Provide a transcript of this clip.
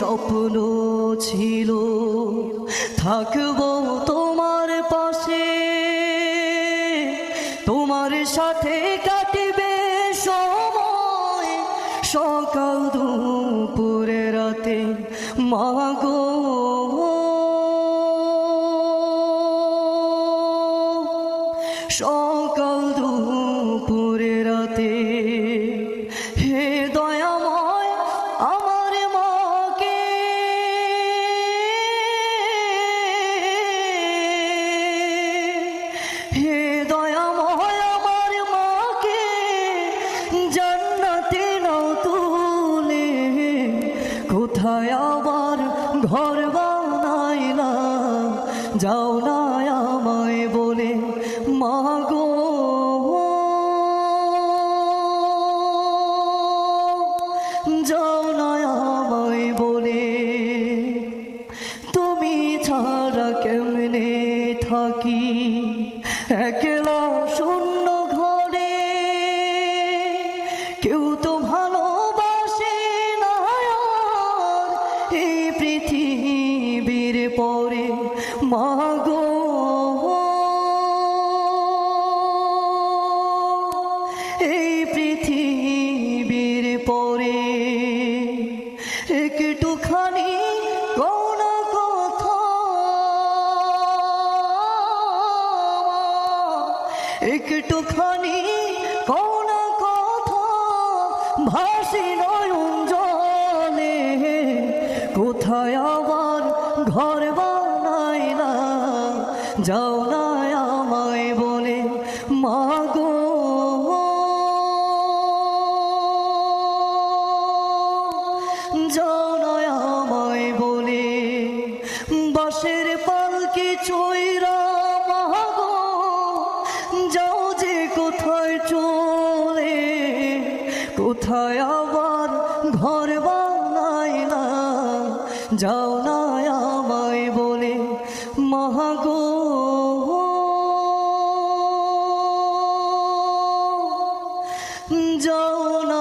স্বপ্ন ছিল, থাকব তোমার পাশে। তোমার সাথে কাটবে সময়। সকাল দুপুরে, রাতে মাগো। সকাল দুপুরে কোথায় আবার ঘর বানাইলা যাও না আমায় বলে মাগো যাও না আমায় বলে, তুমি ছাড়া কেমনে থাকি? একলা শূন্য ঘরে, কেউ তো পৃথিবীর পরে মাগো। এই পৃথিবীর পরে একটুখানি কোন কথা একটুখানি কোন কথা ভাসি নয়ন কোথায় আবার ঘর বানাইলা যাও না আমায় বলে মাগো যাও না আমায় বলে বাসের পালকি চৈরা মাগো যাও যে কোথায় চলে, কোথায় আবার ঘর যাও না আমায় বলে মহাগো যাও না